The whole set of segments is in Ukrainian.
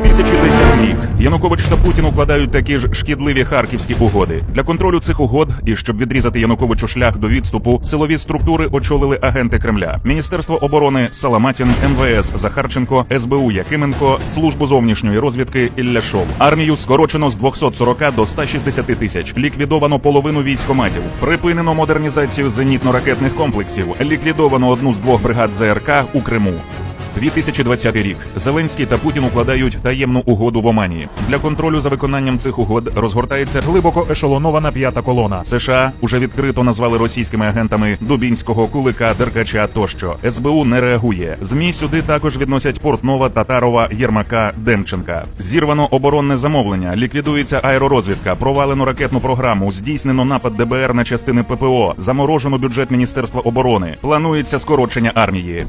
2010 рік Янукович та Путін укладають такі ж шкідливі харківські угоди. Для контролю цих угод і щоб відрізати Януковичу шлях до відступу, силові структури очолили агенти Кремля: Міністерство оборони Саламатін, МВС Захарченко, СБУ Якименко, службу зовнішньої розвідки Ілляшов. Армію скорочено з 240 до 160 тисяч. Ліквідовано половину військоматів. Припинено модернізацію зенітно-ракетних комплексів. Ліквідовано одну з двох бригад ЗРК у Криму. 2020 рік Зеленський та Путін укладають таємну угоду в Омані. Для контролю за виконанням цих угод розгортається глибоко ешелонована п'ята колона. США уже відкрито назвали російськими агентами Дубінського, Кулика, Деркача тощо. СБУ не реагує. Змі сюди також відносять Портнова, Татарова, Єрмака, Демченка. Зірвано оборонне замовлення, ліквідується аеророзвідка, провалено ракетну програму, здійснено напад ДБР на частини ППО, заморожено бюджет Міністерства оборони. Планується скорочення армії.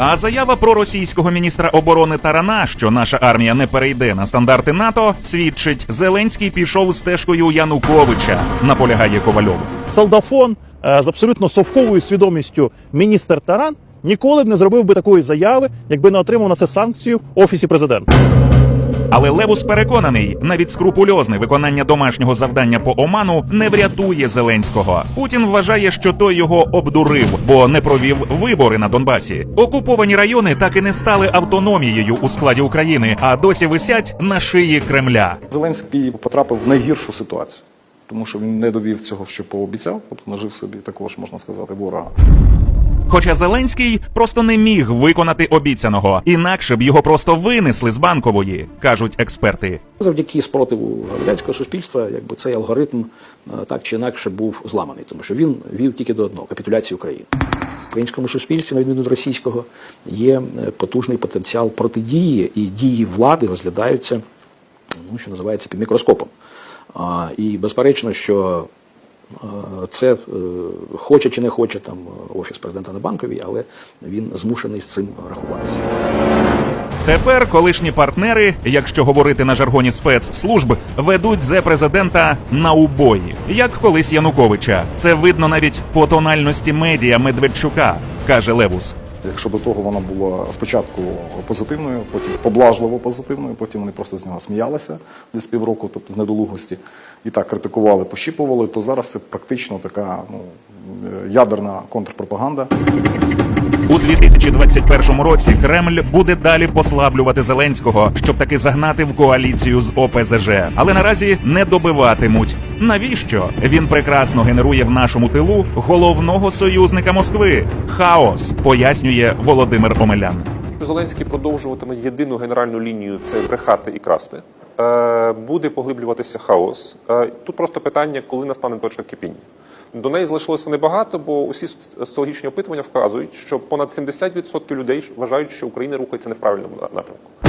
А заява про російського міністра оборони Тарана, що наша армія не перейде на стандарти НАТО, свідчить, Зеленський пішов стежкою Януковича, наполягає Ковальов. Солдафон е, з абсолютно совковою свідомістю міністр Таран ніколи б не зробив би такої заяви, якби не отримав на це санкцію в офісі президента. Але Левус переконаний, навіть скрупульозне виконання домашнього завдання по Оману не врятує Зеленського. Путін вважає, що той його обдурив, бо не провів вибори на Донбасі. Окуповані райони так і не стали автономією у складі України, а досі висять на шиї Кремля. Зеленський потрапив в найгіршу ситуацію, тому що він не довів цього, що пообіцяв, тобто нажив собі також, можна сказати, ворога. Хоча Зеленський просто не міг виконати обіцяного, інакше б його просто винесли з банкової, кажуть експерти. Завдяки спротиву громадянського суспільства, якби цей алгоритм е, так чи інакше був зламаний, тому що він вів тільки до одного капітуляції України. В українському суспільстві, на відміну від російського, є е, потужний потенціал протидії, і дії влади розглядаються, ну що називається під мікроскопом. А, і безперечно, що це е, хоче чи не хоче там офіс президента на банковій, але він змушений з цим рахуватися. Тепер колишні партнери, якщо говорити на жаргоні спецслужб, ведуть зе президента на убої, як колись Януковича. Це видно навіть по тональності медіа Медведчука, каже Левус. Якщо до того вона була спочатку позитивною, потім поблажливо позитивною, потім вони просто з нього сміялися десь півроку, тобто з недолугості, і так критикували, пощіпували, то зараз це практично така ну, е, ядерна контрпропаганда. У 2021 році Кремль буде далі послаблювати Зеленського, щоб таки загнати в коаліцію з ОПЗЖ. Але наразі не добиватимуть. Навіщо він прекрасно генерує в нашому тилу головного союзника Москви? Хаос пояснює Володимир Омелян. Зеленський продовжуватиме єдину генеральну лінію це брехати і красти. Е, Буде поглиблюватися хаос. Е, Тут просто питання, коли настане точка кипіння. До неї залишилося небагато, бо усі соціологічні опитування вказують, що понад 70% людей вважають, що Україна рухається не в правильному напрямку.